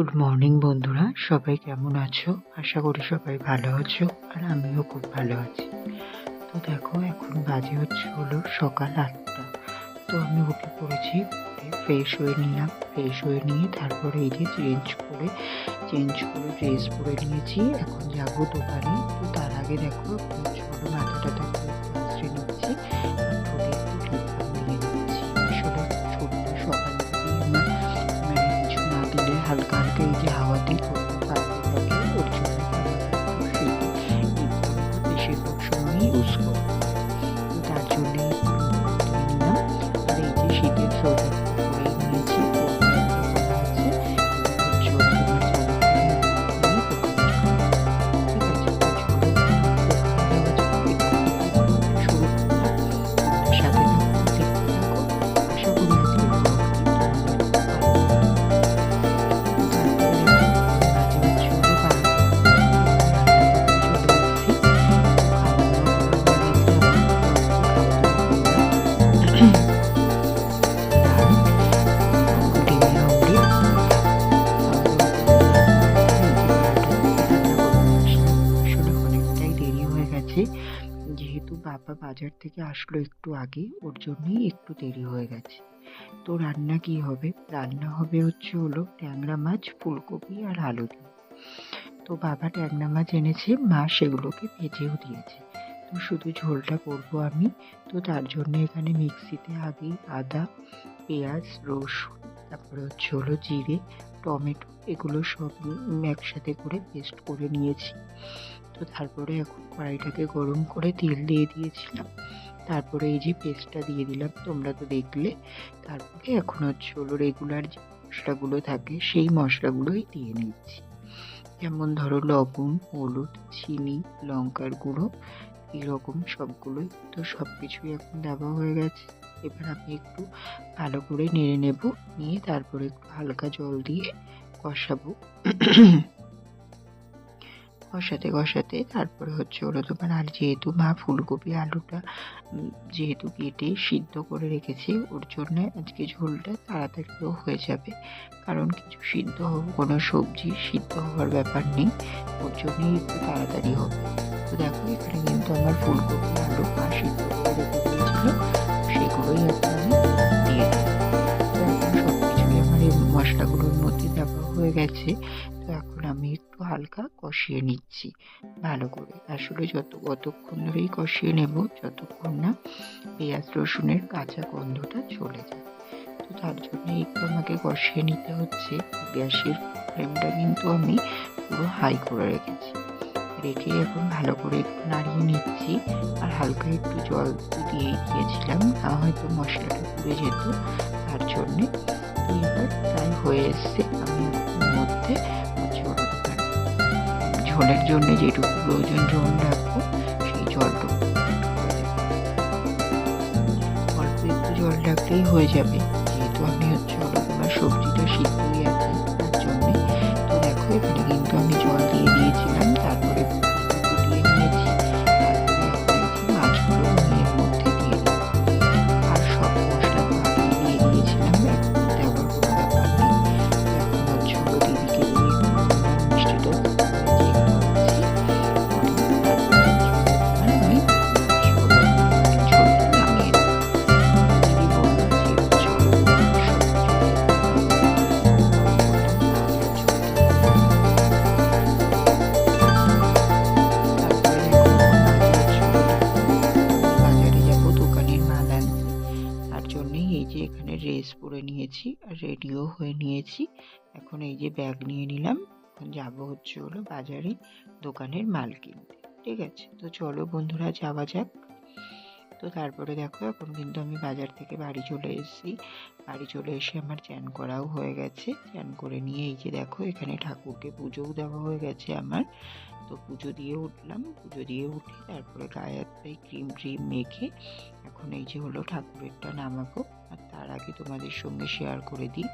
Good morning বন্ধুরা। সবাই কেমন আছো? আশা করি সবাই ভালো আছো, আর আমিও খুব ভালো আছি। তো দেখো, এখন বাজে হচ্ছে হলো সকাল আটটা। তো আমি উঠে পড়েছি ফ্রেশ হয়ে নিলাম। ফ্রেশ হয়ে নিয়ে তারপরে এই যে চেঞ্জ করে চেঞ্জ করে ড্রেস পরে নিয়েছি। এখন যাব দোকানে। তো তার আগে দেখো ছোটো মাথা টাথা না দিলে বাবা বাজার থেকে আসলো একটু আগে, ওর জন্যই একটু দেরি হয়ে গেছে। তো রান্না কি হবে? রান্না হবে হচ্ছে হলো ট্যাংরা মাছ, ফুলকপি আর আলু দিয়ে। তো বাবা ট্যাংরা মাছ এনেছে, মা সেগুলোকে ভেজেও দিয়েছে। তো শুধু ঝোলটা করব আমি। তো তার জন্য এখানে মিক্সিতে আগে আদা, পেঁয়াজ, রসুন, তারপরে হচ্ছে হলো জিরে, টমেটো, এগুলো সব একসাথে করে পেস্ট করে নিয়েছি। তো তারপরে এখন কড়াইটাকে গরম করে তেল দিয়ে দিয়েছিলাম। তারপরে এই যে পেস্টটা দিয়ে দিলাম, তোমরা তো দেখলে। তারপরে এখন হচ্ছে হলো রেগুলার যে মশলাগুলো থাকে, সেই মশলাগুলোই দিয়ে নিচ্ছি। যেমন ধরো লবণ, হলুদ, চিনি, লঙ্কার গুঁড়ো, এরকম সবগুলোই তো সব কিছুই এখন দেওয়া হয়ে গেছে। এবার আমি একটু ভালো করে নেড়ে নেব, নিয়ে তারপরে একটু হালকা জল দিয়ে কষাবো। কষাতে কষাতে তারপরে হচ্ছে ওরা তোমার আর যেহেতু মা ফুলকপি, আলুটা যেহেতু কেটে সিদ্ধ করে রেখেছি, ওর জন্য আজকে ঝোলটা তাড়াতাড়িও হয়ে যাবে। কারণ কিছু সিদ্ধ কোনো সবজি সিদ্ধ হওয়ার ব্যাপার নেই, ওর জন্যই একটু তাড়াতাড়ি হবে। তো দেখো, এখানে কিন্তু আমার ফুলকপি, আলু, মা সিদ্ধ করে সেগুলোই আমি দিয়ে সব কিছুই আমার এই মশলাগুলোর মধ্যে দেওয়া হয়ে গেছে। হালকা কষিয়ে নিচ্ছি। ভালো করে। আসলে যত কতক্ষণ ধরেই কষিয়ে নেব, যতক্ষণ না পেঁয়াজ রসুনের কাঁচা গন্ধটা চলে যায়। তো তার জন্য একটু আমাকে কষিয়ে নিতে হচ্ছে। গ্যাসের ফ্লেমটা কিন্তু আমি পুরো হাই করে রেখেছি। রেখে এখন ভালো করে একটু নাড়িয়ে নিচ্ছি। আর হালকা একটু জল দিয়ে দিয়েছিলাম, না হয়তো মশলাটা পুড়ে যেত। তার জন্যে এবার প্রায় হয়ে এসছে। আমি মধ্যে ঝোলের জন্য যেটুকু প্রয়োজন জল রাখব সেই জলটুকু। অল্প একটু জল রাখলেই হয়ে যাবে নিয়েছি রেডিও হয়ে নিয়েছি। এখন এই যে ব্যাগ নিয়ে নিলাম। এখন যাব হচ্ছে হলো বাজারে দোকানের মাল কিনতে। ঠিক আছে? তো চলো বন্ধুরা, যাওয়া যাক। তো তারপরে দেখো, এখন কিন্তু আমি বাজার থেকে বাড়ি চলে এসেছি। বাড়ি চলে এসে আমার চ্যান করাও হয়ে গেছে। চ্যান করে নিয়ে এই যে দেখো, এখানে ঠাকুরকে পুজোও দেওয়া হয়ে গেছে আমার। তো পুজো দিয়ে উঠলাম। পুজো দিয়ে উঠে তারপরে গায়ে হাত ক্রিম ট্রিম মেখে এখন এই যে হলো ঠাকুরেরটা নামাবো। আর তার আগে তোমাদের সঙ্গে শেয়ার করে দিই।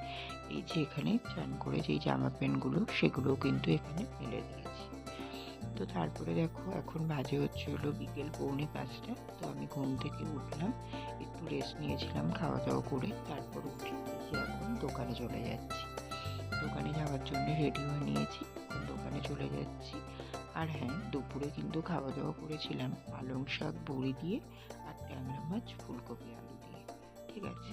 এই যে এখানে চান করে যেই জামা প্যান্টগুলো সেগুলোও কিন্তু এখানে ফেলে দিয়েছি। তো তারপরে দেখো এখন বাজে হচ্ছে হলো বিকেল পৌনে পাঁচটা। তো আমি ঘুম থেকে উঠলাম, একটু রেস্ট নিয়েছিলাম খাওয়া দাওয়া করে, তারপর উঠে যে এখন দোকানে চলে যাচ্ছি। দোকানে যাওয়ার জন্য রেডি হয়ে নিয়েছি দোকানে চলে যাচ্ছি। আর হ্যাঁ দুপুরে কিন্তু খাওয়া দাওয়া করেছিলাম। পালং শাক, বড়ি দিয়ে আর ট্যাংরা মাছ, ফুলকপি, আলু দিয়ে। ঠিক আছে?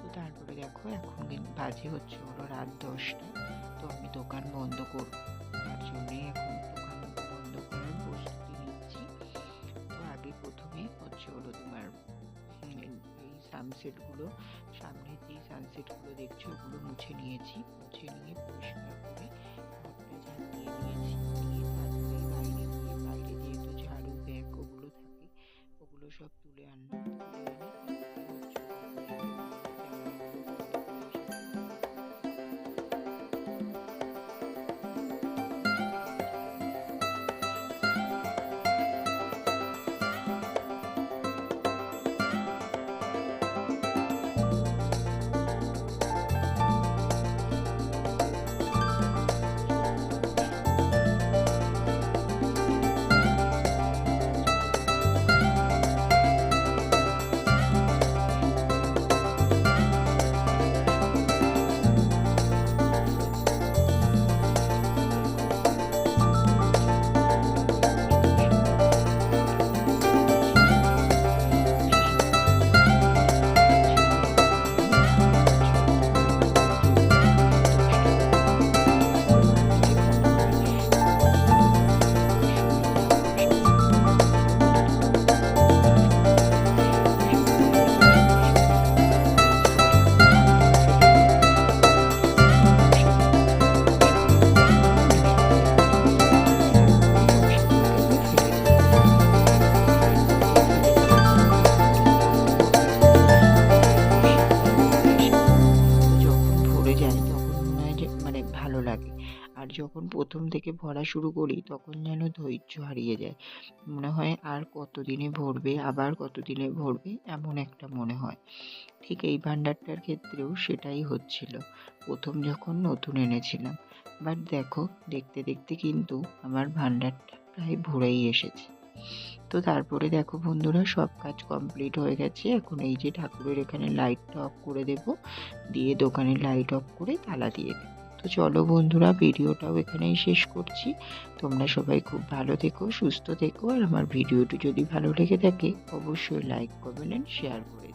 তো তারপরে দেখো, এখন কিন্তু বাজে হচ্ছে হলো রাত দশটা। তো আমি দোকান বন্ধ করব। তার জন্যই এখন দোকান বন্ধ করার প্রস্তুতি নিচ্ছি। তো আগে প্রথমে হচ্ছে হলো তোমার এই সানসেটগুলো সামনে যে সানসেটগুলো দেখছ, ওগুলো মুছে নিয়েছি। মুছে নিয়ে পরিষ্কার করে আর যখন প্রথম থেকে ভরা শুরু করি, তখন যেন ধৈর্য হারিয়ে যায়। মনে হয় আর কতদিনে ভরবে, আবার কতদিনে ভরবে, এমন একটা মনে হয়। ঠিক এই ভাণ্ডারটার ক্ষেত্রেও সেটাই হচ্ছিল। প্রথম যখন নতুন এনেছিলাম। বাট দেখো, দেখতে দেখতে কিন্তু আমার ভাণ্ডারটা প্রায় ভরেই এসেছে। তো তারপরে দেখো বন্ধুরা, সব কাজ কমপ্লিট হয়ে গেছে। এখন এই যে ঠাকুরের এখানে লাইটটা অফ করে দেব। দিয়ে দোকানের লাইট অফ করে তালা দিয়ে দেবো। তো চলো বন্ধুরা, ভিডিওটাও এখানেই শেষ করছি। তোমরা সবাই খুব ভালো থেকো, সুস্থ থেকো, আর আমার ভিডিওটি যদি ভালো লেগে থাকে, অবশ্যই লাইক কমেন্ট শেয়ার করে